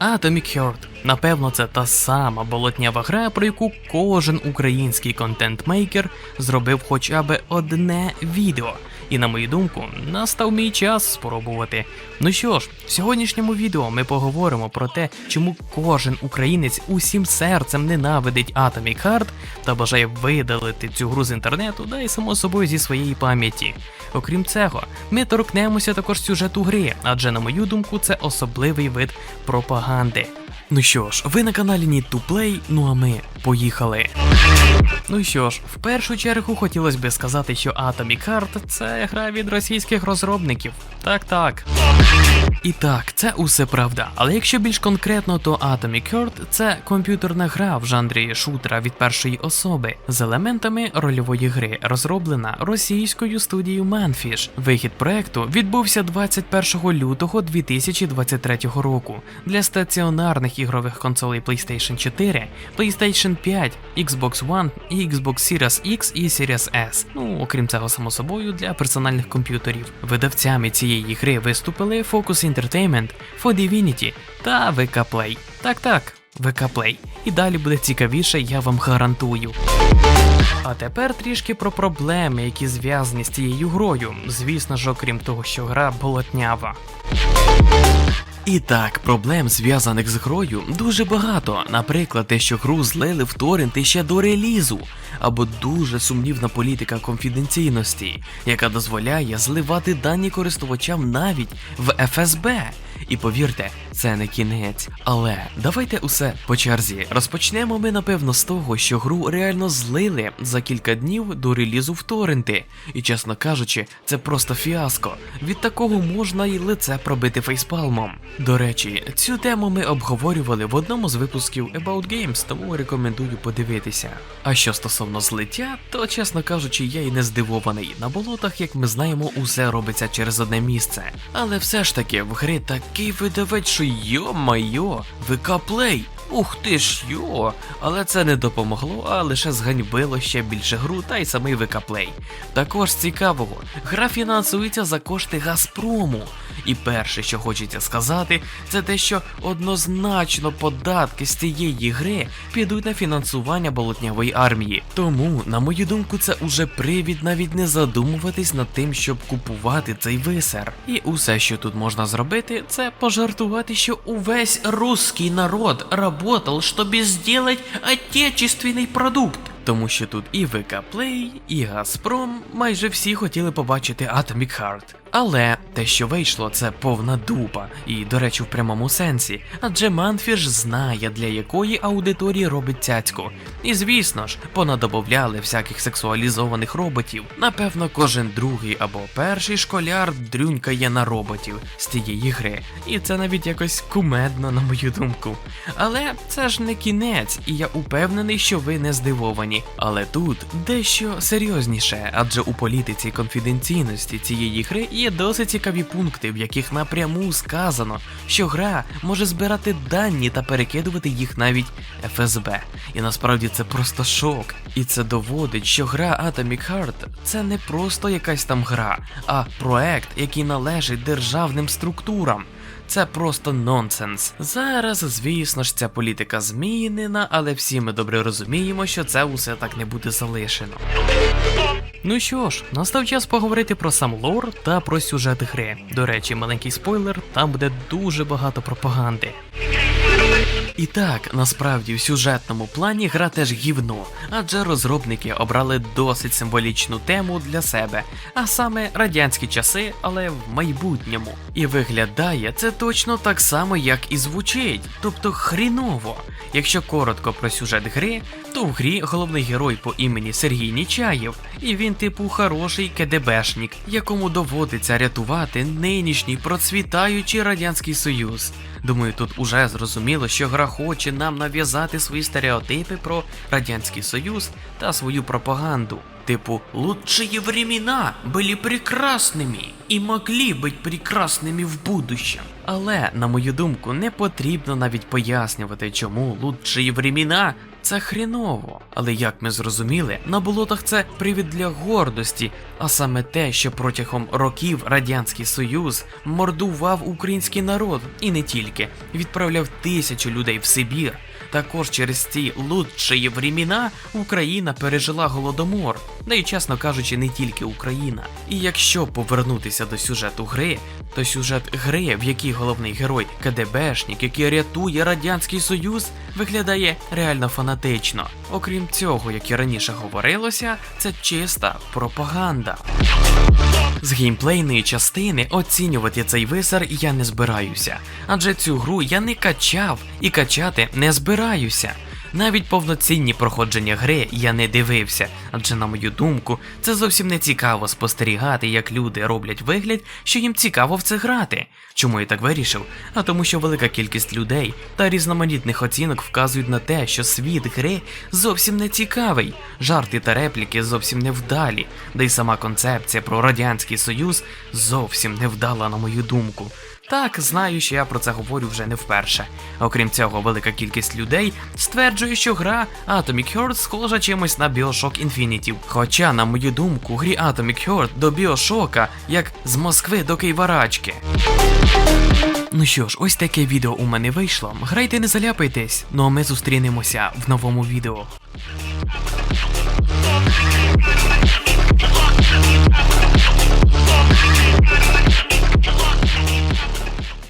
Atomic Heart. Напевно, це та сама болотнява гра, про яку кожен український контент-мейкер зробив хоча б одне відео. І на мою думку, настав мій час спробувати. Ну що ж, в сьогоднішньому відео ми поговоримо про те, чому кожен українець усім серцем ненавидить Atomic Heart та бажає видалити цю гру з інтернету, да й само собою зі своєї пам'яті. Окрім цього, ми торкнемося також сюжету гри, адже на мою думку, це особливий вид пропаганди. Ну що ж, ви на каналі Need to Play, ну а ми поїхали. Ну що ж, в першу чергу хотілося би сказати, що Atomic Heart – це гра від російських розробників. Так, так. І так, це усе правда. Але якщо більш конкретно, то Atomic Heart – це комп'ютерна гра в жанрі шутера від першої особи з елементами рольової гри, розроблена російською студією Manfish. Вихід проекту відбувся 21 лютого 2023 року для стаціонарних ігрових консолей PlayStation 4, PlayStation 5, Xbox One і Xbox Series X і Series S. Ну, окрім цього, само собою, для персональних комп'ютерів. Видавцями цієї гри виступили Focus Entertainment, For Divinity та VK Play. Так так, VK Play. І далі буде цікавіше, я вам гарантую. А тепер трішки про проблеми, які зв'язані з цією грою. Звісно ж, окрім того, що гра болотнява. І так, проблем зв'язаних з грою дуже багато. Наприклад, те, що гру злили в торренти ще до релізу, або дуже сумнівна політика конфіденційності, яка дозволяє зливати дані користувачам навіть в ФСБ. І повірте, це не кінець. Але давайте усе по черзі. Розпочнемо ми, напевно, з того, що гру реально злили за кілька днів до релізу в торренти. І чесно кажучи, це просто фіаско. Від такого можна і лице пробити фейспалмом. До речі, цю тему ми обговорювали в одному з випусків About Games, тому рекомендую подивитися. А що стосовно злиття, то чесно кажучи, я і не здивований. На болотах, як ми знаємо, усе робиться через одне місце. Але все ж таки в гри такий видавець, що йо-майо, ВК Play. Ух ти ж йо! Але це не допомогло, а лише зганьбило ще більше гру та й самий Play. Також цікавого, гра фінансується за кошти Газпрому. І перше, що хочеться сказати, це те, що однозначно податки з цієї гри підуть на фінансування болотнявої армії. Тому, на мою думку, це уже привід навіть не задумуватись над тим, щоб купувати цей висер. І усе, що тут можна зробити, це пожартувати, що увесь русський народ работал, щоб сделать отечественний продукт. Тому що тут і ВК Play, і Газпром майже всі хотіли побачити Atomic Heart. Але те, що вийшло, це повна дупа, і, до речі, в прямому сенсі, адже Манфіш знає, для якої аудиторії робить цяцьку. І звісно ж, понадобавляли всяких сексуалізованих роботів. Напевно, кожен другий або перший школяр дрюнькає на роботів з цієї гри. І це навіть якось кумедно, на мою думку. Але це ж не кінець, і я упевнений, що ви не здивовані. Але тут дещо серйозніше, адже у політиці конфіденційності цієї гри є досить цікаві пункти, в яких напряму сказано, що гра може збирати дані та перекидувати їх навіть ФСБ. І насправді це просто шок. І це доводить, що гра Atomic Heart це не просто якась там гра, а проект, який належить державним структурам. Це просто нонсенс. Зараз, звісно ж, ця політика змінена, але всі ми добре розуміємо, що це усе так не буде залишено. Ну що ж, настав час поговорити про сам лор та про сюжет гри. До речі, маленький спойлер, там буде дуже багато пропаганди. І так, насправді в сюжетному плані гра теж гівно, адже розробники обрали досить символічну тему для себе, а саме радянські часи, але в майбутньому. І виглядає це точно так само, як і звучить, тобто хріново. Якщо коротко про сюжет гри, то в грі головний герой по імені Сергій Нічаєв, і він типу хороший КДБшник, якому доводиться рятувати нинішній процвітаючий радянський союз. Думаю, тут уже зрозуміло, що гра хоче нам нав'язати свої стереотипи про радянський союз та свою пропаганду. Типу, лучшие времена были прекрасными и могли быть прекрасными в будущем. Але, на мою думку, не потрібно навіть пояснювати, чому лучші времена це хріново. Але як ми зрозуміли, на болотах це привід для гордості, а саме те, що протягом років Радянський Союз мордував український народ і не тільки, відправляв тисячі людей в Сибір. Також через ці лучші времена Україна пережила голодомор, да й чесно кажучи, не тільки Україна. І якщо повернутися до сюжету гри, то сюжет гри, в якій головний герой КДБшник, який рятує Радянський Союз, виглядає реально фанатично. Окрім цього, як і раніше говорилося, це чиста пропаганда. З геймплейної частини оцінювати цей висер я не збираюся, адже цю гру я не качав і качати не збираюся. Навіть повноцінні проходження гри я не дивився, адже, на мою думку, це зовсім не цікаво спостерігати, як люди роблять вигляд, що їм цікаво в це грати. Чому я так вирішив? А тому, що велика кількість людей та різноманітних оцінок вказують на те, що світ гри зовсім не цікавий, жарти та репліки зовсім не вдалі, да й сама концепція про Радянський Союз зовсім не вдала, на мою думку. Так, знаю, що я про це говорю вже не вперше. Окрім цього, велика кількість людей стверджує, що гра Atomic Heart схожа чимось на BioShock Infinity. Хоча, на мою думку, грі Atomic Heart до BioShock як з Москви до Києварачки. Ну що ж, ось таке відео у мене вийшло. Грайте, не заляпайтесь, ну а ми зустрінемося в новому відео.